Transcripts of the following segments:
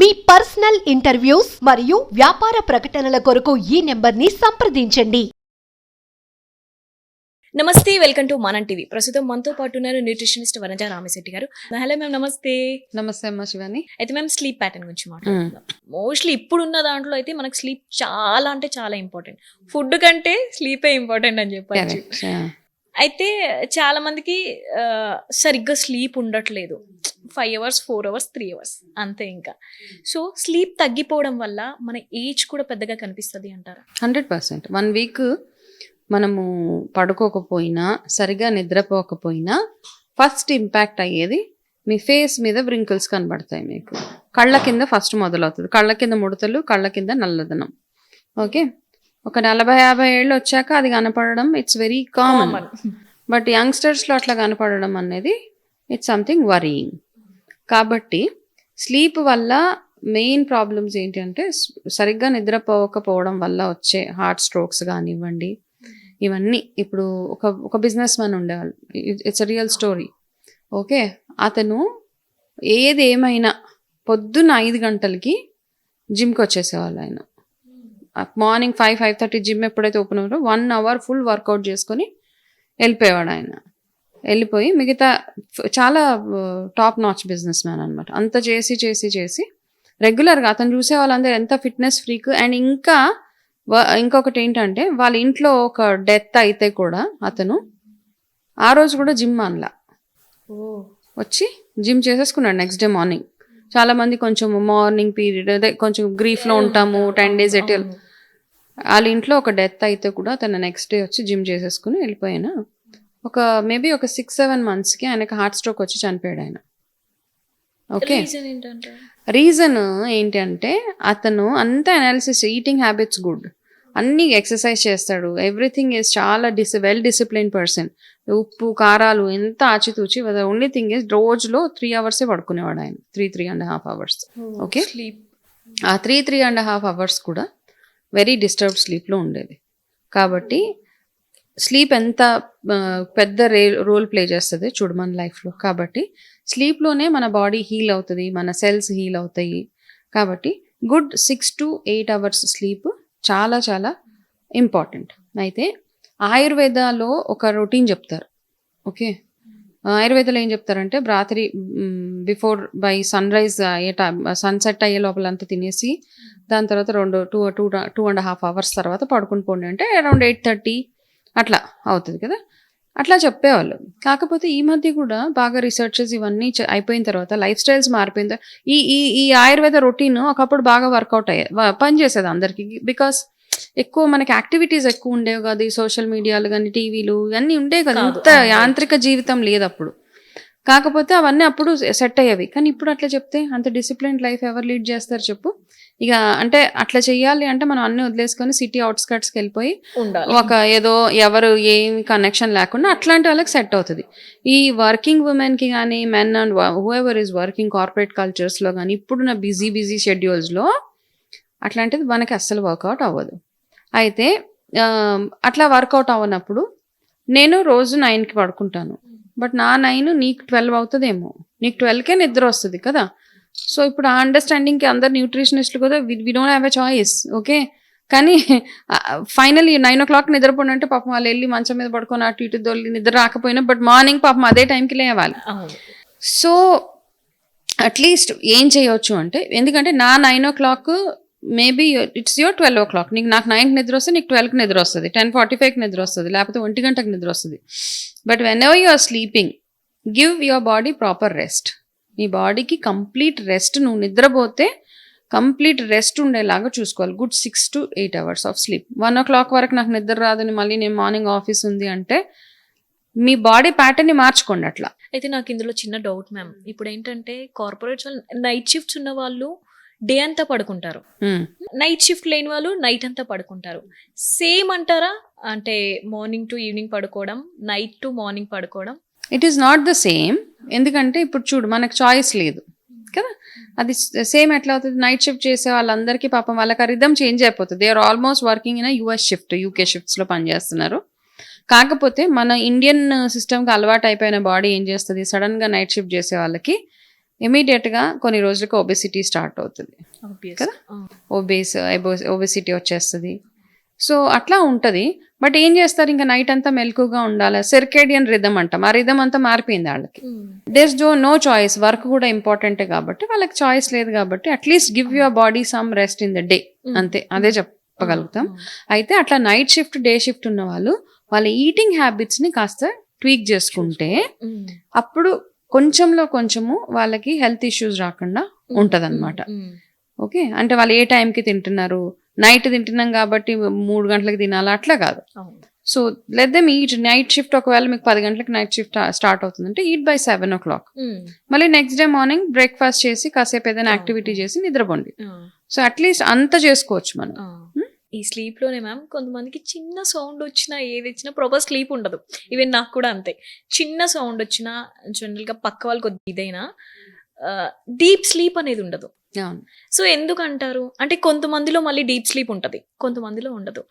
మీ personal interviews మరియు వ్యాపార ప్రకటనల కొరకు ఈ నెంబర్ని సంప్రదించండి. నమస్తే వెల్కమ్ టు మనం టీవీ. ప్రస్తుతం మనతో పాటు ఉన్నారు న్యూట్రిషనిస్ట్ వనజ రామశెట్టి గారు. హలో మ్యామ్ నమస్తే. నమస్తే అమ్మ శివాని. అయితే మేము స్లీప్ ప్యాటర్న్ గురించి మాట్లాడుతున్నాం మోస్ట్లీ ఇప్పుడు ఉన్న దాంట్లో అయితే మనకు స్లీప్ చాలా అంటే చాలా ఇంపార్టెంట్ ఫుడ్ కంటే స్లీపే ఇంపార్టెంట్ అని చెప్పచ్చు. అయితే చాలా మందికి సరిగ్గా స్లీప్ ఉండట్లేదు. Five hours four hours three hours అంతే ఇంకా. సో స్లీప్ తగ్గిపోవడం వల్ల మన ఏజ్ కూడా పెద్దగా కనిపిస్తుంది అంటారా? Hundred percent. వన్ వీక్ మనము పడుకోకపోయినా సరిగా నిద్రపోకపోయినా ఫస్ట్ ఇంపాక్ట్ అయ్యేది మీ ఫేస్ మీద వ్రింకిల్స్ కనబడతాయి మీకు. కళ్ళ కింద ఫస్ట్ మొదలవుతుంది. కళ్ళ కింద ముడతలు కళ్ళ కింద నల్లదనం. ఓకే? ఒక నలభై యాభై ఏళ్ళు వచ్చాక అది కనపడడం ఇట్స్ వెరీ కామన్ బట్ యంగ్స్టర్స్లో అట్లా కనపడడం అనేది ఇట్స్ సంథింగ్ వరీయింగ్ కాబట్టి స్లీప్ వల్ల మెయిన్ ప్రాబ్లమ్స్ ఏంటంటే సరిగ్గా నిద్రపోకపోవడం వల్ల వచ్చే హార్ట్ స్ట్రోక్స్ కానివ్వండి ఇవన్నీ. ఇప్పుడు ఒక ఒక బిజినెస్ మ్యాన్ ఉండేవాళ్ళు. It's real story okay? అతను ఏది ఏమైనా పొద్దున్న ఐదు గంటలకి జిమ్కి వచ్చేసేవాళ్ళు ఆయన. Morning five five thirty gym ఎప్పుడైతే ఓపెన్ అవ్వరో వన్ అవర్ ఫుల్ వర్కౌట్ చేసుకొని వెళ్ళిపోయేవాడు ఆయన. వెళ్ళిపోయి మిగతా చాలా టాప్ నాచ్ బిజినెస్ మ్యాన్ అనమాట అంత చేసి చేసి చేసి రెగ్యులర్గా అతను చూసే వాళ్ళందరూ ఎంత ఫిట్నెస్ ఫ్రీక్. అండ్ ఇంకా ఇంకొకటి ఏంటంటే వాళ్ళ ఇంట్లో ఒక డెత్ అయితే కూడా అతను ఆ రోజు కూడా జిమ్ అనలా. వచ్చి జిమ్ చేసేసుకున్నాడు నెక్స్ట్ డే మార్నింగ్. చాలా మంది కొంచెం మార్నింగ్ పీరియడ్ అదే కొంచెం grief లో ఉంటాము టెన్ డేస్ ఎట్ వాళ్ళ ఇంట్లో ఒక డెత్ అయితే కూడా తన నెక్స్ట్ డే వచ్చి జిమ్ చేసేసుకుని వెళ్ళిపోయిన. ఒక మేబీ ఒక సిక్స్ సెవెన్ మంత్స్కి ఆయనకి హార్ట్ స్ట్రోక్ వచ్చి చనిపోయాడు ఆయన. ఓకే రీజన్ ఏంటంటే? రీజన్ ఏంటంటే అతను అంత అనాలిసిస్ ఈటింగ్ హ్యాబిట్స్ గుడ్ అన్ని ఎక్సర్సైజ్ చేస్తాడు. ఎవ్రీథింగ్ ఈజ్ చాలా డిసి వెల్ డిసిప్లిన్ పర్సన్ ఉప్పు కారాలు ఎంత ఆచితూచి ఓన్లీ థింగ్ ఇస్ రోజులో త్రీ అవర్సే పడుకునేవాడు ఆయన. Three three and half hours Okay. Sleep ఆ three three and half hours కూడా వెరీ డిస్టర్బ్ స్లీప్లో ఉండేది. కాబట్టి స్లీప్ ఎంత పెద్ద రే రోల్ ప్లే చేస్తుంది చూడు మన లైఫ్లో కాబట్టి స్లీప్లోనే మన బాడీ హీల్ అవుతుంది మన సెల్స్ హీల్ అవుతాయి. కాబట్టి good six to eight hours sleep చాలా చాలా ఇంపార్టెంట్ అయితే ఆయుర్వేదాలో ఒక రొటీన్ చెప్తారు. ఓకే? ఆయుర్వేదలో ఏం చెప్తారంటే రాత్రి బిఫోర్ బై సన్ రైజ్ అయ్యే టైం సన్సెట్ అయ్యే లోపల అంతా తినేసి దాని తర్వాత రెండు two two two and half hours తర్వాత పడుకుని పోండి అంటే అరౌండ్ ఎయిట్ థర్టీ అట్లా అవుతుంది కదా? అట్లా చెప్పేవాళ్ళు. కాకపోతే ఈ మధ్య కూడా బాగా రీసెర్చెస్ ఇవన్నీ అయిపోయిన తర్వాత లైఫ్ స్టైల్స్ మారిపోయిన తర్వాత ఈ ఈ ఈ ఆయుర్వేద రొటీన్ ఒకప్పుడు బాగా వర్కౌట్ అయ్యేది వ- పనిచేసేది అందరికి. బికాస్ ఎక్కువ మనకి యాక్టివిటీస్ ఎక్కువ ఉండేవి కదా. ఈ సోషల్ మీడియాలు కానీ టీవీలు ఇవన్నీ ఉండేవి కదా. అవును. యాంత్రిక జీవితం లేదు అప్పుడు. కాకపోతే అవన్నీ అప్పుడు సెట్ అయ్యేవి. కానీ ఇప్పుడు అట్లా చెప్తే అంత డిసిప్లిన్ లైఫ్ ఎవరు లీడ్ చేస్తారు చెప్పు? ఇక అంటే అట్లా చెయ్యాలి అంటే మనం అన్ని వదిలేసుకొని సిటీ అవుట్స్కట్స్కి వెళ్ళిపోయి ఒక ఏదో ఎవరు ఏమి కనెక్షన్ లేకుండా అట్లాంటి వాళ్ళకి సెట్ అవుతుంది. ఈ వర్కింగ్ ఉమెన్కి కానీ men and whoever is working corporate కల్చర్స్లో కానీ ఇప్పుడున్న బిజీ బిజీ షెడ్యూల్స్లో అట్లాంటిది మనకి అస్సలు వర్కౌట్ అవ్వదు. అయితే అట్లా వర్కౌట్ అవ్వనప్పుడు నేను రోజు నైన్కి పడుకుంటాను. బట్ నా నైన్ నీకు ట్వెల్వ్ అవుతుందేమో. నీకు ట్వెల్వ్కే నిద్ర వస్తుంది కదా. సో ఇప్పుడు ఆ అండర్స్టాండింగ్కి అందరు న్యూట్రిషనిస్టులు కూడా we don't have a choice okay కానీ ఫైనల్లీ నైన్ ఓ క్లాక్ నిద్రపోండి అంటే పాపం వాళ్ళు వెళ్ళి మంచం మీద పడుకొని అటు ఇటు దొల్లి నిద్ర రాకపోయినా బట్ మార్నింగ్ పాపం అదే టైంకి లేవాలి. సో అట్లీస్ట్ ఏం చేయొచ్చు అంటే ఎందుకంటే నా nine o'clock maybe it's your twelve o'clock నీకు నాకు నైన్కి నిద్ర వస్తే నీకు ట్వెల్వ్కి నిద్ర వస్తుంది టెన్ ఫార్టీ ఫైవ్కి నిద్ర వస్తుంది లేకపోతే ఒంటి గంటకి నిద్ర వస్తుంది. But whenever you are sleeping give your body proper rest నీ బాడీకి కంప్లీట్ రెస్ట్ నువ్వు నిద్రపోతే కంప్లీట్ రెస్ట్ ఉండేలాగా చూసుకోవాలి. Good six to eight hours of sleep. One o'clock వరకు నాకు నిద్ర రాదని మళ్ళీ నేను మార్నింగ్ ఆఫీస్ ఉంది అంటే మీ బాడీ ప్యాటర్న్ని మార్చుకోండి అట్లా. అయితే నాకు ఇందులో చిన్న డౌట్ మ్యామ్. ఇప్పుడు ఏంటంటే కార్పొరేట్స్ నైట్ షిఫ్ట్స్ ఉన్న వాళ్ళు డే అంతా పడుకుంటారు. నైట్ షిఫ్ట్ లేని వాళ్ళు నైట్ అంతా పడుకుంటారు. సేమ్ అంటారా? అంటే మార్నింగ్ టు ఈవినింగ్ పడుకోవడం నైట్ టు మార్నింగ్ పడుకోవడం it is not the same ఎందుకంటే ఇప్పుడు చూడు మనకు చాయిస్ లేదు. కదా? అది సేమ్ ఎట్లా అవుతుంది? నైట్ షిఫ్ట్ చేసే వాళ్ళందరికీ పాపం వాళ్ళకి రిధమ్ చేంజ్ అయిపోతుంది. They are almost working in US shift UK షిఫ్ట్స్లో పనిచేస్తున్నారు. కాకపోతే మన ఇండియన్ సిస్టమ్కి అలవాటు అయిపోయిన బాడీ ఏం చేస్తుంది? సడన్గా నైట్ షిఫ్ట్ చేసే వాళ్ళకి ఇమీడియట్గా కొన్ని రోజులకు ఒబెసిటీ స్టార్ట్ అవుతుంది. కదా? ఒబేస్ ఒబెసిటీ వచ్చేస్తుంది. సో అట్లా ఉంటుంది. బట్ ఏం చేస్తారు? ఇంకా నైట్ అంతా మెలకుగా ఉండాలి? సెర్కేడియన్ రిధమ్ అంటాం. ఆ రిధమ్ అంతా మారిపోయింది వాళ్ళకి. These do no choice work కూడా ఇంపార్టెంటే కాబట్టి వాళ్ళకి చాయిస్ లేదు కాబట్టి at least give your body some rest in the day. అంతే. అదే చెప్పగలుగుతాం. ఉమ్. అయితే అట్లా నైట్ షిఫ్ట్ డే షిఫ్ట్ ఉన్న వాళ్ళు వాళ్ళ ఈటింగ్ హ్యాబిట్స్ని కాస్త ట్వీక్ చేసుకుంటే ఉమ్. అప్పుడు కొంచెంలో కొంచెము వాళ్ళకి హెల్త్ ఇష్యూస్ రాకుండా ఉంటదన్నమాట. ఓకే? అంటే వాళ్ళు ఏ టైంకి తింటున్నారు? నైట్ తింటున్నాం కాబట్టి మూడు గంటలకు తినాలా అట్లా కాదు. So let them eat night shift ఒకవేళ మీకు పది గంటలకు నైట్ షిఫ్ట్ స్టార్ట్ అవుతుందంటే eat by seven o'clock. మళ్ళీ నెక్స్ట్ డే మార్నింగ్ బ్రేక్ఫాస్ట్ చేసి కాసేపు ఏదైనా Oh. యాక్టివిటీ చేసి నిద్రపోండి. సో అట్లీస్ట్ అంత చేసుకోవచ్చు మనం ఆ. Hmm? ఈ స్లీప్లోనే మ్యామ్ కొంతమందికి చిన్న సౌండ్ వచ్చినా ఏది వచ్చినా ప్రాపర్ స్లీప్ ఉండదు ఈవెన్ నాకు కూడా అంతే చిన్న సౌండ్ వచ్చినా జనరల్గా పక్క వాళ్ళు కొద్ది ఇదైనా డీప్ స్లీప్ అనేది ఉండదు సో ఎందుకు అంటారు అంటే కొంతమందిలో మళ్ళీ డీప్ స్లీప్ ఉంటది. కొంతమందిలో ఉండదు.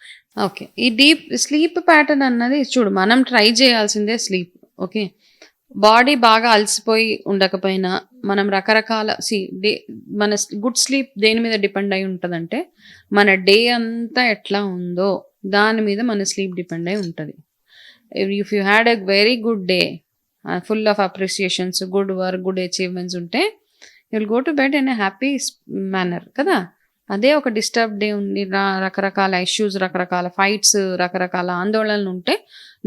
ఓకే ఈ డీప్ స్లీప్ ప్యాటర్న్ అన్నది చూడు మనం ట్రై చేయాల్సిందే స్లీప్. ఓకే బాడీ బాగా అలసిపోయి ఉండకపోయినా మనం రకరకాల సి డే మన గుడ్ స్లీప్ దేని మీద డిపెండ్ అయి ఉంటుందంటే మన డే అంతా ఎట్లా ఉందో దాని మీద మన స్లీప్ డిపెండ్ అయి ఉంటుంది. If you had a very good day full of appreciations good work good achievements ఉంటే will go to bed in a happy manner కదా? అదే ఒక డిస్టర్బ్ డే ఉంది రకరకాల ఇష్యూస్ రకరకాల ఫైట్స్ రకరకాల ఆందోళనలు ఉంటే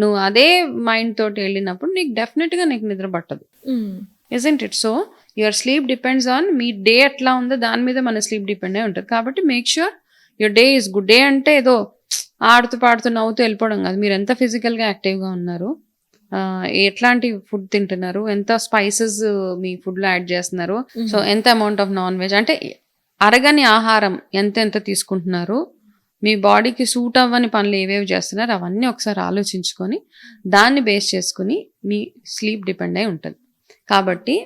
నువ్వు అదే మైండ్ తోటి వెళ్ళినప్పుడు నీకు డెఫినెట్గా నీకు నిద్ర పట్టదు. Isn't it so your sleep depends on me day ఎట్లా ఉందో దాని మీద మన స్లీప్ డిపెండ్ అయి ఉంటుంది. కాబట్టి make sure your day is good day అంటే ఏదో ఆడుతూ పాడుతూ నవ్వుతూ వెళ్ళిపోవడం కాదు. మీరు ఎంత ఫిజికల్గా యాక్టివ్గా ఉన్నారు ఎట్లాంటి ఫుడ్ తింటున్నారు? ఎంత స్పైసెస్ మీ ఫుడ్లో యాడ్ చేస్తున్నారు? సో ఎంత అమౌంట్ ఆఫ్ నాన్ వెజ్ అంటే అరగని ఆహారం ఎంత ఎంత తీసుకుంటున్నారు? మీ బాడీకి సూట్ అవ్వని పనులు ఏవేవి చేస్తున్నారు? అవన్నీ ఒకసారి ఆలోచించుకొని దాన్ని బేస్ చేసుకుని మీ స్లీప్ డిపెండ్ అయి ఉంటుంది. కాబట్టి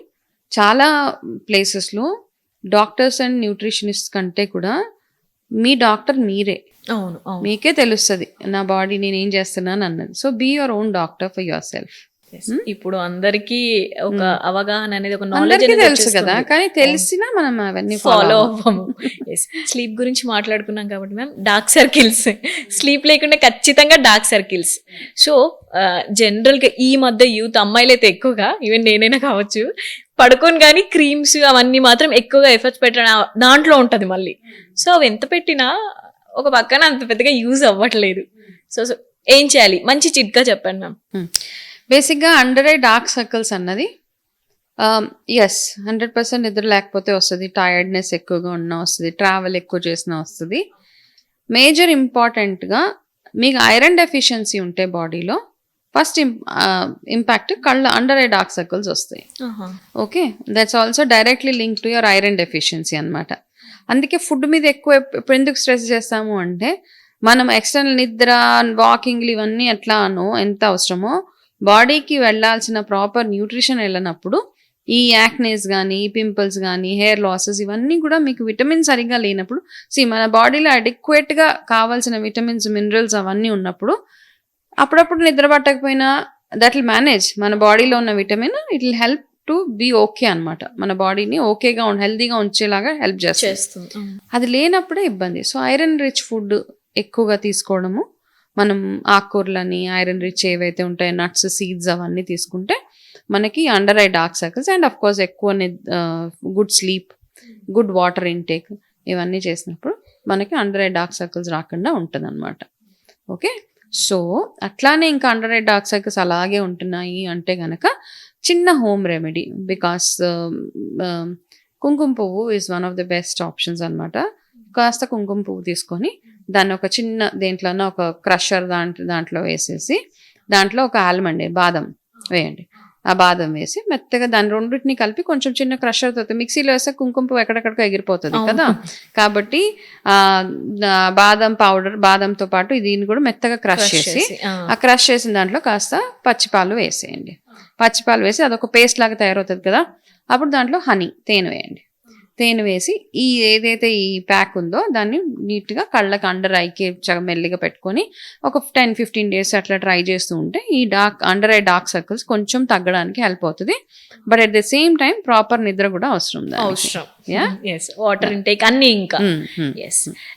చాలా ప్లేసెస్లో డాక్టర్స్ అండ్ న్యూట్రిషనిస్ట్ కంటే కూడా మీ డాక్టర్ మీరే. అవును అవును. మీకే తెలుస్తుంది నా బాడీ నేను ఏం చేస్తున్నాను అన్నది. So be your own doctor for yourself. ఇప్పుడు అందరికి ఒక. అవగాహన అనేది ఒక నాలెడ్జ్ తెలుసు కదా కానీ తెలిసినా మనం అవన్నీ ఫాలో అవ్వము. స్లీప్ గురించి మాట్లాడుకున్నాం కాబట్టి మ్యామ్ డార్క్ సర్కిల్స్ స్లీప్ లేకుండా ఖచ్చితంగా డార్క్ సర్కిల్స్ సో జనరల్గా ఈ మధ్య యూత్ అమ్మాయిలు అయితే ఎక్కువగా ఈవెన్ నేనైనా కావచ్చు పడుకొని కానీ క్రీమ్స్ అవన్నీ మాత్రం ఎక్కువగా ఎఫర్ట్స్ పెట్టడం దాంట్లో ఉంటది మళ్ళీ. సో అవి ఎంత పెట్టినా ఒక పక్కన అంత పెద్దగా యూజ్ అవ్వట్లేదు. సో సో ఏం చేయాలి? మంచి చిట్కా చెప్పండి మ్యామ్ బేసిక్గా అండర్ ఐ డార్క్ సర్కిల్స్ అన్నది ఎస్ హండ్రెడ్ పర్సెంట్ నిద్ర లేకపోతే వస్తుంది టైర్డ్నెస్ ఎక్కువగా ఉన్నా వస్తుంది ట్రావెల్ ఎక్కువ చేసినా వస్తుంది. మేజర్ ఇంపార్టెంట్గా మీకు ఐరన్ డెఫిషియన్సీ ఉంటే బాడీలో ఫస్ట్ ఇంపాక్ట్ కళ్ళ అండర్ ఐ డార్క్ సర్కిల్స్ వస్తాయి. Okay that's also directly link to your iron deficiency అనమాట అందుకే ఫుడ్ మీద ఎక్కువ ఇప్పుడు ఎందుకు స్ట్రెస్ చేస్తాము అంటే మనం ఎక్స్టర్నల్ నిద్ర వాకింగ్లు ఇవన్నీ ఎట్లానో ఎంత అవసరమో బాడీకి వెళ్ళాల్సిన ప్రాపర్ న్యూట్రిషన్ వెళ్ళినప్పుడు ఈ యాక్నేస్ కానీ పింపుల్స్ కానీ హెయిర్ లాసెస్ ఇవన్నీ కూడా మీకు విటమిన్ సరిగ్గా లేనప్పుడు సి మన బాడీలో అడిక్వేట్గా కావాల్సిన విటమిన్స్ మినరల్స్ అవన్నీ ఉన్నప్పుడు అప్పుడప్పుడు నిద్ర పట్టకపోయినా దట్ విల్ మేనేజ్ మన బాడీలో ఉన్న vitamin it will help to be okay అన్నమాట. మన బాడీని ఓకేగా హెల్దీగా ఉంచేలాగా హెల్ప్ చేస్తుంది. అది లేనప్పుడే ఇబ్బంది. సో ఐరన్ రిచ్ ఫుడ్ ఎక్కువగా తీసుకోవడము మనం ఆకుకూరలని ఐరన్ రిచ్ ఏవైతే ఉంటాయో నట్స్ సీడ్స్ అవన్నీ తీసుకుంటే మనకి under eye dark circles and of course ఎక్కువ good sleep good water intake ఇవన్నీ చేసినప్పుడు మనకి అండర్ ఐ డార్క్ సర్కిల్స్ రాకుండా ఉంటుంది అనమాట ఓకే? సో అట్లానే ఇంకా అండర్ ఐ డార్క్ అలాగే ఉంటున్నాయి అంటే గనక చిన్న హోమ్ రెమెడీ బికాస్ కుంకుమ పువ్వు is one of the best options అనమాట కాస్త కుంకుమ పువ్వు తీసుకొని దాన్ని ఒక చిన్న దేంట్లోనో ఒక క్రషర్ దాంట్లో దాంట్లో వేసేసి దాంట్లో ఒక ఆల్మండ్ బాదం వేయండి. ఆ బాదం వేసి మెత్తగా దాని రెండింటిని కలిపి కొంచెం చిన్న క్రషర్తో మిక్సీలో వేస్తే కుంకుమ ఎక్కడెక్కడికో ఎగిరిపోతుంది కదా. కాబట్టి ఆ ఆ బాదం పౌడర్ బాదంతో పాటు దీన్ని కూడా మెత్తగా క్రష్ చేసి ఆ క్రష్ చేసిన దాంట్లో కాస్త పచ్చిపాలు వేసేయండి. పచ్చిపాలు వేసి అదొక పేస్ట్ లాగా తయారవుతుంది కదా. అప్పుడు దాంట్లో హనీ తేనె వేయండి. తేనె వేసి ఈ ఏదైతే ఈ ప్యాక్ ఉందో దాన్ని నీట్గా కళ్ళకి అండర్ ఐకి మెల్లిగా పెట్టుకొని ఒక టెన్ ఫిఫ్టీన్ డేస్ అట్లా ట్రై చేస్తూ ఉంటే ఈ dark under eye dark circles కొంచెం తగ్గడానికి హెల్ప్ అవుతుంది. But at the same time proper నిద్ర కూడా అవసరం. అవసరం. వాటర్ ఇంటేక్ అన్ని ఇంకా. Mm, mm. ఎస్